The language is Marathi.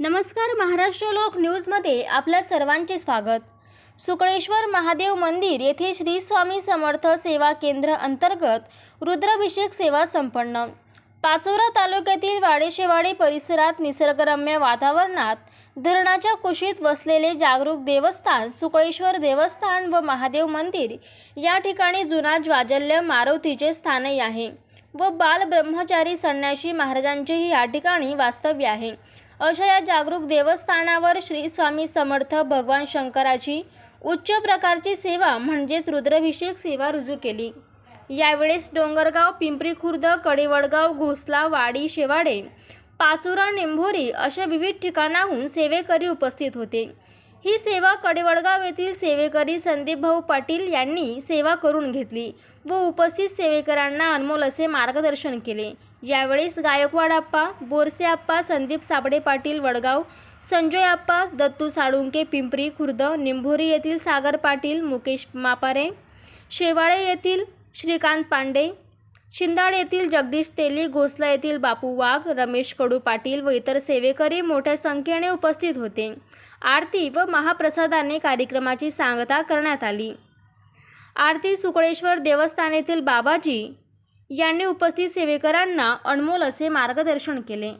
नमस्कार महाराष्ट्र लोक न्यूजमध्ये आपल्या सर्वांचे स्वागत. सुकळेश्वर महादेव मंदिर येथे श्री स्वामी समर्थ सेवा केंद्र अंतर्गत रुद्राभिषेक सेवा संपन्न. पाचोरा तालुक्यातील वाडेशेवाडी परिसरात निसर्गरम्य वातावरणात धरणाच्या कुशीत वसलेले जागरूक देवस्थान सुकळेश्वर देवस्थान व महादेव मंदिर या ठिकाणी जुना ज्वाजल्य मारुतीचे स्थानही आहे व बाल ब्रह्मचारी संन्याशी महाराजांचेही या ठिकाणी वास्तव्य आहे. अशा या जागरूक देवस्थानावर श्री स्वामी समर्थ भगवान शंकराची उच्च प्रकारची सेवा म्हणजेच रुद्राभिषेक सेवा रुजू केली. यावेळेस डोंगरगाव पिंपरी खुर्द कडेवडगाव घोसला वाडी शेवाडे पाचुरा निंभोरी अशा विविध ठिकाणाहून सेवेकरी उपस्थित होते. ही सेवा कडेवडगाव येथील सेवेकरी संदीप भाऊ पाटील यांनी सेवा करून घेतली व उपस्थित सेवेकरांना अनमोल असे मार्गदर्शन केले. यावेळेस गायकवाड आप्पा बोरसे आप्पा संदीप साबडे पाटील वडगाव संजय आप्पा दत्तू साळुंके पिंपरी खुर्द निंभोरी येथील सागर पाटील मुकेश मापारे शेवाळे येथील श्रीकांत पांडे शिंदाड येथील जगदीश तेली घोसला येथील बापू वाघ रमेश कडू पाटील व इतर सेवेकरी मोठ्या संख्येने उपस्थित होते. आरती व महाप्रसादाने कार्यक्रमाची सांगता करण्यात आली. आरती सुकळेश्वर देवस्थान येथील बाबाजी यांनी उपस्थित सेवेकरांना अनमोल असे मार्गदर्शन केले.